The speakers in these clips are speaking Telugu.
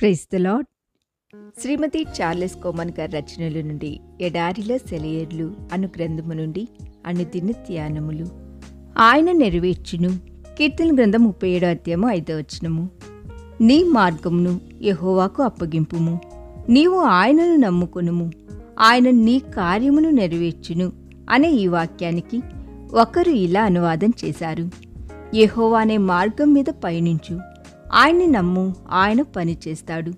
Praise the Lord Shrimati Charles Cowman గారి రచనల నుండి ఎడారిలో సెలయర్లు అను గ్రంథము నుండి అనుదిన ధ్యానములు. ఆయన నెరవేర్చును. కీర్తన గ్రంథం ముప్పై ఏడో అధ్యాయము ఐదో వచనము. నీ మార్గమును యహోవాకు అప్పగింపుము. నీవు ఆయనను నమ్ముకొనుము. ఆయన నీ కార్యమును నెరవేర్చును అనే ఈ వాక్యానికి ఒకరు ఇలా అనువాదం చేశారు. యహోవానే అనే మార్గం మీద పయనించు. ఆయన్ని నమ్ము ఆయన పని చేస్తాడు.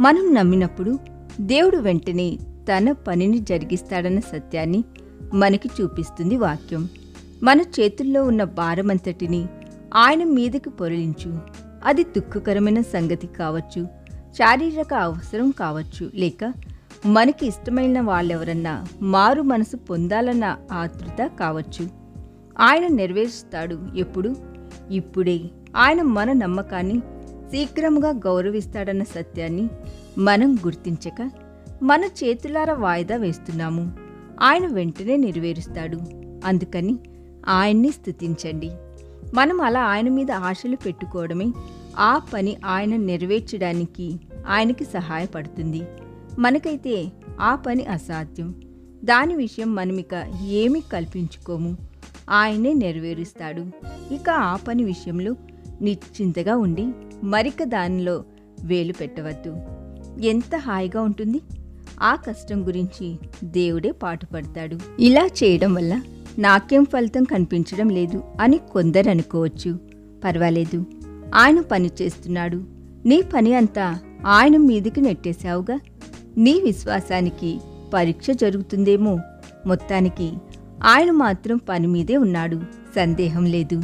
మనం నమ్మినప్పుడు దేవుడు వెంటనే తన పనిని జరిగిస్తాడన్న సత్యాన్ని మనకి చూపిస్తుంది వాక్యం. మన చేతుల్లో ఉన్న భారమంతటిని ఆయన మీదకి పొరలించు. అది దుఃఖకరమైన సంగతి కావచ్చు శారీరక అవసరం కావచ్చు లేక మనకి ఇష్టమైన వాళ్ళెవరన్నా మారు మనసు పొందాలన్న ఆతృత కావచ్చు. ఆయన నెరవేరుస్తాడు ఎప్పుడు? ఇప్పుడే ఆయన మన నమ్మకాన్ని శీఘ్రముగా గౌరవిస్తాడన్న సత్యాన్ని మనం గుర్తించక మన చేతులార వాయిదా వేస్తున్నాము. ఆయన వెంటనే నెరవేరుస్తాడు. అందుకని ఆయన్ని స్థుతించండి మనం అలా ఆయన మీద ఆశలు పెట్టుకోవడమే ఆ పని ఆయన నెరవేర్చడానికి ఆయనకి సహాయపడుతుంది. మనకైతే ఆ పని అసాధ్యం. దాని విషయం మనమిక ఏమి కల్పించుకోము. ఆయనే నెరవేరుస్తాడు. ఇక ఆ పని విషయంలో నిశ్చింతగా ఉండి మరిక దానిలో వేలు పెట్టవద్దు. ఎంత హాయిగా ఉంటుంది. ఆ కష్టం గురించి దేవుడే పాటుపడతాడు. ఇలా చేయడం వల్ల నాకేం ఫలితం కనిపించడం లేదు అని కొందరు అనుకోవచ్చు. పర్వాలేదు. ఆయన పని చేస్తున్నాడు. నీ పని అంతా ఆయన మీదికి నెట్టేశావుగా. నీ విశ్వాసానికి పరీక్ష జరుగుతుందేమో. మొత్తానికి ఆయన మాత్రం పని మీదే ఉన్నాడు. సందేహం లేదు.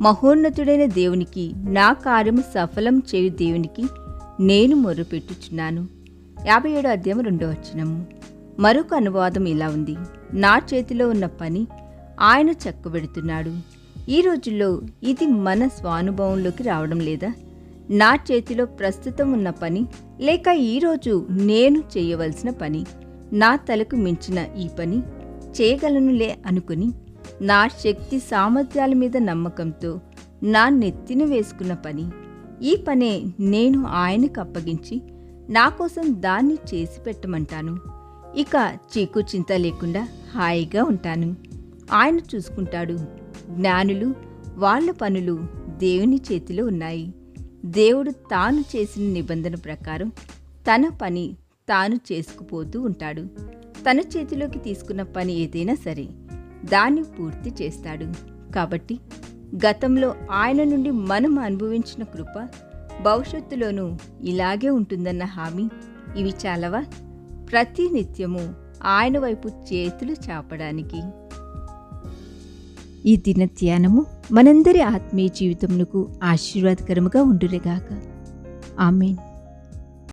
మహోన్నతుడైన దేవునికి నా కార్యము సఫలం చేయు దేవునికి నేను మొర్రపెట్టుచున్నాను యాభై ఏడో అధ్యాయం రెండో వచనము. మరొక అనువాదం ఇలా ఉంది. నా చేతిలో ఉన్న పని ఆయన చక్కబెడుతున్నాడు. ఈ రోజుల్లో ఇది మన స్వానుభవంలోకి రావడం లేదా? నా చేతిలో ప్రస్తుతం ఉన్న పని లేక ఈరోజు నేను చేయవలసిన పని నా తలకు మించిన ఈ పని చేయగలనులే అనుకుని నా శక్తి సామర్థ్యాల మీద నమ్మకంతో నా నెత్తిన వేసుకున్న పని ఈ పనే నేను ఆయనకు అప్పగించి నా కోసం దాన్ని చేసి పెట్టమంటాను. ఇక చీకు చింత లేకుండా హాయిగా ఉంటాను. ఆయన చూసుకుంటాడు. జ్ఞానులు వాళ్ళ పనులు దేవుని చేతిలో ఉన్నాయి. దేవుడు తాను చేసిన నిబంధన ప్రకారం తన పని తాను చేసుకుపోతూ ఉంటాడు. తన చేతిలోకి తీసుకున్న పని ఏదైనా సరే దాన్ని పూర్తి చేస్తాడు. కాబట్టి గతంలో ఆయన నుండి మనం అనుభవించిన కృప భవిష్యత్తులోనూ ఇలాగే ఉంటుందన్న హామీ ఇవి చాలవా? ప్రతి నిత్యము ఆయన వైపు చేతులు చాపడానికి. ఈ దిన ధ్యానము మనందరి ఆత్మీయ జీవితమునకు ఆశీర్వాదకరముగా ఉండురేగాక ఆమెన్.